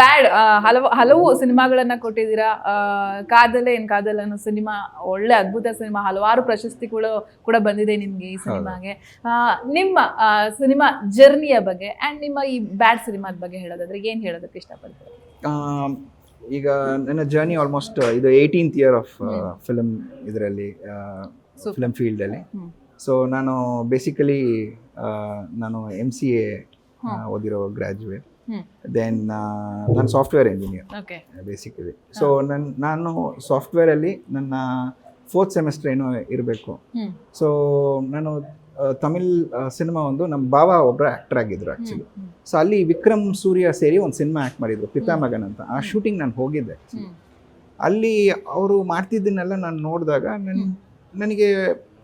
ಬ್ಯಾಡ್ ಹಲವು ಹಲವು ಸಿನಿಮಾಗಳನ್ನ ಕೊಟ್ಟಿದ್ದೀರಾ ಕಾದಲೆ ಏನ್ ಕಾದಲ್ ಅನ್ನೋ ಸಿನಿಮಾ ಒಳ್ಳೆ ಅದ್ಭುತ ಸಿನಿಮಾ ಹಲವಾರು ಪ್ರಶಸ್ತಿಗಳು ಕೂಡ ಬಂದಿದೆ ನಿಮ್ಗೆ ಈ ಸಿನಿಮಾಗೆ ನಿಮ್ಮ ಸಿನಿಮಾ ಜರ್ನಿಯ ಬಗ್ಗೆ ಅಂಡ್ ನಿಮ್ಮ ಈ ಬ್ಯಾಡ್ ಸಿನಿಮಾದ ಬಗ್ಗೆ ಹೇಳೋದಾದ್ರೆ ಏನ್ ಹೇಳೋದಕ್ಕೆ ಇಷ್ಟಪಡ್ತೀರಾ ಈಗ ನನ್ನ ಜರ್ನಿ ಆಲ್ಮೋಸ್ಟ್ ಇದು ಏಯ್ಟೀನ್ತ್ ಇಯರ್ ಆಫ್ ಫಿಲಮ್ ಇದರಲ್ಲಿ. ಫಿಲಮ್ ಫೀಲ್ಡಲ್ಲಿ. ಸೊ ನಾನು ಬೇಸಿಕಲಿ ನಾನು ಎಂ ಸಿ ಎ. ಓದಿರೋ ಗ್ರ್ಯಾಜುಯೇಟ್. ದೆನ್ ನಾನು ಸಾಫ್ಟ್ವೇರ್ ಇಂಜಿನಿಯರ್ ಬೇಸಿಕಲಿ ಸೊ ನನ್ನ ನಾನು ಸಾಫ್ಟ್ವೇರಲ್ಲಿ ನನ್ನ ಫೋರ್ತ್ ಸೆಮಿಸ್ಟರ್ ಏನೋ ಇರಬೇಕು. ಸೊ ನಾನು ತಮಿಳ್ ಸಿನಿಮಾ ಒಂದು ನಮ್ಮ ಬಾವ ಒಬ್ಬರು ಆ್ಯಕ್ಟರ್ ಆಗಿದ್ರು ಆ್ಯಕ್ಚುಲಿ ಸೊ ಅಲ್ಲಿ ವಿಕ್ರಮ್ ಸೂರ್ಯ ಸೇರಿ ಒಂದು ಸಿನಿಮಾ ಆ್ಯಕ್ಟ್ ಮಾಡಿದ್ರು ಪಿತಾಮಗನ್ ಅಂತ. ಆ ಶೂಟಿಂಗ್ ನಾನು ಹೋಗಿದ್ದೆ ಅಲ್ಲಿ ಅವರು ಮಾಡ್ತಿದ್ದನ್ನೆಲ್ಲ ನಾನು ನೋಡಿದಾಗ ನನ್ನ ನನಗೆ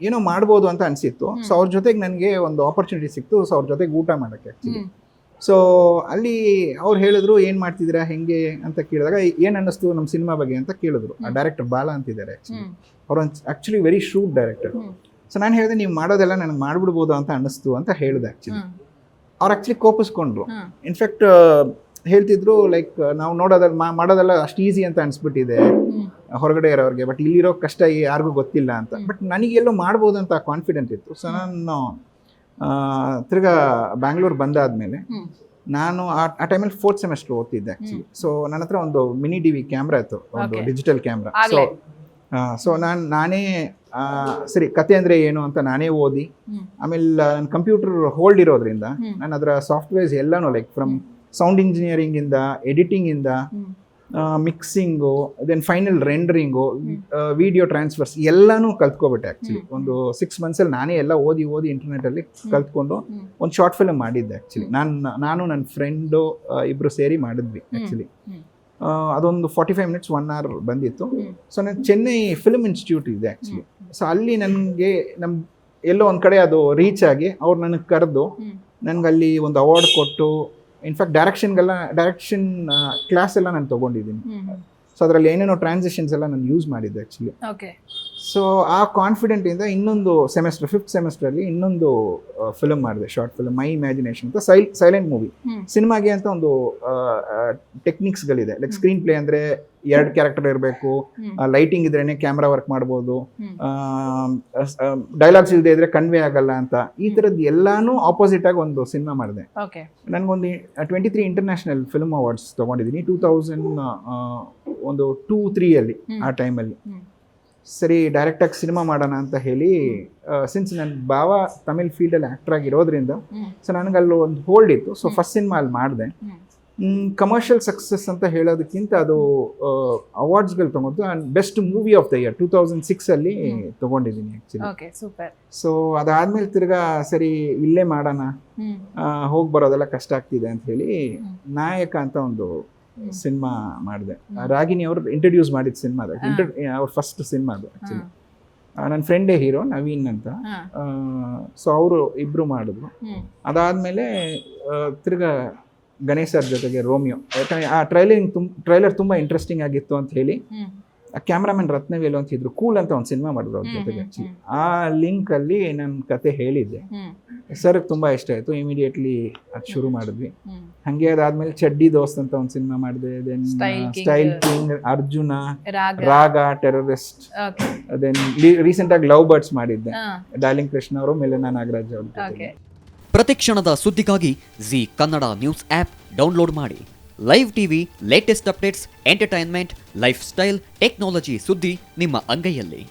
ಏನೋ ಮಾಡ್ಬೋದು ಅಂತ ಅನಿಸಿತ್ತು. ಸೊ ಅವ್ರ ಜೊತೆಗೆ ನನಗೆ ಒಂದು ಆಪರ್ಚುನಿಟಿ ಸಿಕ್ತು. ಸೊ ಅವ್ರ ಜೊತೆಗೆ ಊಟ ಮಾಡೋಕ್ಕೆ ಆ್ಯಕ್ಚುಲಿ ಸೊ ಅಲ್ಲಿ ಅವ್ರು ಹೇಳಿದ್ರು ಏನು ಮಾಡ್ತಿದ್ದೀರಾ? ಹೆಂಗೆ? ಅಂತ ಕೇಳಿದಾಗ ಏನು ಅನ್ನಿಸ್ತು ನಮ್ಮ ಸಿನಿಮಾ ಬಗ್ಗೆ? ಅಂತ ಕೇಳಿದ್ರು. ಆ ಡೈರೆಕ್ಟರ್ ಬಾಲ ಅಂತಿದ್ದಾರೆ ಅವ್ರು actually very shoot director so ನಾನು ಹೇಳಿದೆ ನೀವು ಮಾಡೋದೆಲ್ಲ ನನಗೆ ಮಾಡ್ಬಿಡ್ಬೋದು ಅಂತ ಅನ್ನಿಸ್ತು ಅಂತ ಹೇಳಿದೆ ಆ್ಯಕ್ಚುಲಿ ಅವ್ರು ಆ್ಯಕ್ಚುಲಿ ಕೋಪಿಸ್ಕೊಂಡ್ರು. ಇನ್ಫ್ಯಾಕ್ಟ್ ಹೇಳ್ತಿದ್ರು ಲೈಕ್ ನಾವು ನೋಡೋದಲ್ಲ ಮಾ- ಮಾಡೋದೆಲ್ಲ ಅಷ್ಟು ಈಸಿ ಅಂತ ಅನಿಸ್ಬಿಟ್ಟಿದೆ. ಹೊರಗಡೆ ಇರೋರಿಗೆ ಬಟ್ ಇಲ್ಲಿರೋ ಕಷ್ಟ ಯಾರಿಗೂ ಗೊತ್ತಿಲ್ಲ ಅಂತ. ಬಟ್ ನನಗೆಲ್ಲೋ ಮಾಡ್ಬೋದು ಅಂತ ಕಾನ್ಫಿಡೆಂಟ್ ಇತ್ತು. ಸೊ ನಾನು ತಿರ್ಗಾ ಬ್ಯಾಂಗ್ಳೂರ್ ಬಂದಾದ್ಮೇಲೆ ನಾನು ಆ ಟೈಮಲ್ಲಿ ಫೋರ್ತ್ ಸೆಮೆಸ್ಟರ್ ಓದ್ತಿದ್ದೆ ಆ್ಯಕ್ಚುಲಿ ಸೊ ನನ್ನ ಹತ್ರ ಒಂದು ಮಿನಿ ಡಿ ವಿ ಕ್ಯಾಮ್ರಾ ಇತ್ತು ಒಂದು ಡಿಜಿಟಲ್ ಕ್ಯಾಮ್ರಾ ಸೊ. ಸೊ ನಾನು ನಾನೇ ಸರಿ ಕತೆ ಅಂದರೆ ಏನು ಅಂತ ನಾನೇ ಓದಿ ಆಮೇಲೆ ನನ್ನ ಕಂಪ್ಯೂಟರ್ ಹೋಲ್ಡ್ ಇರೋದ್ರಿಂದ. ನಾನು ಅದರ ಸಾಫ್ಟ್ವೇರ್ಸ್ ಎಲ್ಲನೂ ಲೈಕ್ ಫ್ರಮ್ ಸೌಂಡ್ ಇಂಜಿನಿಯರಿಂಗಿಂದ ಎಡಿಟಿಂಗಿಂದ mixing then final rendering video transfers ಎಲ್ಲನೂ ಕಲ್ತ್ಕೊಬಿಟ್ಟೆ ಆ್ಯಕ್ಚುಲಿ. ಒಂದು ಸಿಕ್ಸ್ ಮಂತ್ಸಲ್ಲಿ ನಾನೇ ಎಲ್ಲ ಓದಿ ಓದಿ ಇಂಟರ್ನೆಟಲ್ಲಿ ಕಲ್ತ್ಕೊಂಡು ಒಂದು ಶಾರ್ಟ್ ಫಿಲಮ್ ಮಾಡಿದ್ದೆ ಆ್ಯಕ್ಚುಲಿ ನಾನು ನಾನು ನನ್ನ ಫ್ರೆಂಡು ಇಬ್ಬರು ಸೇರಿ ಮಾಡಿದ್ವಿ ಆ್ಯಕ್ಚುಲಿ ಅದೊಂದು forty five minutes one hour ಬಂದಿತ್ತು. ಸೊ ನಾನು ಚೆನ್ನೈ ಫಿಲ್ಮ್ ಇನ್ಸ್ಟಿಟ್ಯೂಟ್ ಇದೆ ಆ್ಯಕ್ಚುಲಿ ಸೊ ಅಲ್ಲಿ ನನಗೆ ನಮ್ಮ ಎಲ್ಲೋ ಒಂದು ಕಡೆ ಅದು ರೀಚ್ ಆಗಿ ಅವ್ರು ನನಗೆ ಕರೆದು ನನಗಲ್ಲಿ ನನಗೆ ಅಲ್ಲಿ ಒಂದು ಅವಾರ್ಡ್ ಕೊಟ್ಟು ಇನ್ಫ್ಯಾಕ್ಟ್ ಡೈರೆಕ್ಷನ್ಗೆಲ್ಲ ಡೈರೆಕ್ಷನ್ ಕ್ಲಾಸ್ ಎಲ್ಲ ನಾನು ತೊಗೊಂಡಿದ್ದೀನಿ. ಸೊ ಅದರಲ್ಲಿ ಏನೇನೋ ಟ್ರಾನ್ಸಿಷನ್ಸ್ ಎಲ್ಲ ನಾನು ಯೂಸ್ ಮಾಡಿದ್ದೆ ಆ್ಯಕ್ಚುಲಿ ಓಕೆ ಸೊ ಆ ಕಾನ್ಫಿಡೆಂಟಿಂದ ಇನ್ನೊಂದು ಸೆಮೆಸ್ಟರ್ ಫಿಫ್ತ್ ಸೆಮೆಸ್ಟ್ರಲ್ಲಿ ಇನ್ನೊಂದು ಫಿಲಮ್ ಮಾಡಿದೆ ಶಾರ್ಟ್ ಫಿಲಮ್ ಮೈ ಇಮ್ಯಾಜಿನೇಷನ್ ಅಂತ ಸೈಲ್ ಸೈಲೆಂಟ್ ಮೂವಿ ಸಿನಿಮಾಗೆ ಅಂತ ಒಂದು ಟೆಕ್ನಿಕ್ಸ್ಗಳಿದೆ ಲೈಕ್ ಸ್ಕ್ರೀನ್ ಪ್ಲೇ ಅಂದರೆ ಎರಡು ಕ್ಯಾರೆಕ್ಟರ್ ಇರಬೇಕು ಲೈಟಿಂಗ್ ಇದ್ರೇನೆ ಕ್ಯಾಮ್ರಾ ವರ್ಕ್ ಮಾಡ್ಬೋದು ಡೈಲಾಗ್ಸ್ ಇಲ್ಲದೆ ಇದ್ರೆ ಕನ್ವೆ ಆಗಲ್ಲ ಅಂತ. ಈ ಥರದ್ದು ಎಲ್ಲಾನು ಆಪೋಸಿಟ್ ಆಗಿ ಒಂದು ಸಿನಿಮಾ ಮಾಡಿದೆ. ನನಗೊಂದು twenty three international film awards ತೊಗೊಂಡಿದ್ದೀನಿ ಟೂ ತೌಸಂಡ್ ಒಂದು ಟೂ ತ್ರೀಯಲ್ಲಿ ಅಲ್ಲಿ ಆ ಟೈಮಲ್ಲಿ. ಸರಿ ಡೈರೆಕ್ಟಾಗಿ ಸಿನಿಮಾ ಮಾಡೋಣ ಅಂತ ಹೇಳಿ ಸಿನ್ಸ್ ನನ್ನ ಭಾವ ತಮಿಳ್ ಫೀಲ್ಡಲ್ಲಿ ಆ್ಯಕ್ಟರ್ ಆಗಿರೋದ್ರಿಂದ ಸೊ ನನಗೆ ಅಲ್ಲಿ ಒಂದು ಹೋಲ್ಡ್ ಇತ್ತು. ಸೊ. ಫಸ್ಟ್ ಸಿನಿಮಾ ಅಲ್ಲಿ ಮಾಡಿದೆ. ಕಮರ್ಷಿಯಲ್ ಸಕ್ಸಸ್ ಅಂತ ಹೇಳೋದಕ್ಕಿಂತ ಅದು ಅವಾರ್ಡ್ಸ್ಗಳು ತಗೊಂಡು and best movie of the year two thousand ಸಿಕ್ಸಲ್ಲಿ. ತೊಗೊಂಡಿದ್ದೀನಿ ಆ್ಯಕ್ಚುಲಿ ಸೊ ಅದಾದ್ಮೇಲೆ ತಿರ್ಗಾ ಸರಿ ಇಲ್ಲೇ ಮಾಡೋಣ ಹೋಗಿ ಬರೋದೆಲ್ಲ ಕಷ್ಟ ಆಗ್ತಿದೆ ಅಂತ ಹೇಳಿ ನಾಯಕ ಅಂತ ಒಂದು. ಸಿನಿಮಾ ಮಾಡಿದೆ. ರಾಗಿಣಿ ಅವರು ಇಂಟ್ರೊಡ್ಯೂಸ್ ಮಾಡಿದ ಸಿನಿಮಾ ಅದು. ಅವ್ರ ಫಸ್ಟ್ ಸಿನಿಮಾ ಅದು ಆ್ಯಕ್ಚುಲಿ ನನ್ನ ಫ್ರೆಂಡೇ ಹೀರೋ ನವೀನ್ ಅಂತ. ಸೊ ಅವರು ಇಬ್ರು ಮಾಡಿದ್ರು. ಅದಾದ್ಮೇಲೆ ತಿರ್ಗಾ ಗಣೇಶ್ ಸರ್ ಜೊತೆಗೆ ರೋಮಿಯೋ. ಯಾಕಂದರೆ ಆ ಟ್ರೈಲಿಂಗ್ ತುಂಬ ಟ್ರೈಲರ್ ತುಂಬ ಇಂಟ್ರೆಸ್ಟಿಂಗ್ ಆಗಿತ್ತು ಅಂತ ಹೇಳಿ ಆ ಕ್ಯಾಮ್ರಾಮನ್ ರತ್ನವೇಲು ಅಂತ ಇದ್ರು. ಕೂಲ್ ಅಂತ ಒಂದು ಸಿನಿಮಾ ಮಾಡಿದ್ರು ಅವ್ರ ಜೊತೆಗೆ ಆ್ಯಕ್ಚುಲಿ. ಆ ಲಿಂಕಲ್ಲಿ ನನ್ನ ಕತೆ ಹೇಳಿದ್ದೆ. ಸರ್ಗೆ ತುಂಬ ಇಷ್ಟ ಆಯಿತು. ಇಮಿಡಿಯೇಟ್ಲಿ ಅದು ಶುರು ಮಾಡಿದ್ವಿ. ಹಾಗೆ ಅದಾದ್ಮೇಲೆ ಚಡ್ಡಿ ದೋಸ್ತ್ ಅಂತ ಒಂದು ಸಿನಿಮಾ ಮಾಡಿದೆ. Then style king Arjuna Raaga. Raaga terrorist okay then recent ಆಗಿ ಲವ್ ಬರ್ಡ್ಸ್ ಮಾಡಿದ್ದೆ. ಡಾರ್ಲಿಂಗ್ ಕೃಷ್ಣ ಅವರು ಮಿಲನ ನಾಗರಾಜ್ ಅವರು ಪ್ರತಿ ಪ್ರತಿಕ್ಷಣದ ಸುದ್ದಿಗಾಗಿ Zee Kannada news app download ಮಾಡಿ. Live TV latest updates entertainment life style technology ಸುದ್ದಿ ನಿಮ್ಮ ಅಂಗೈಯಲ್ಲಿ.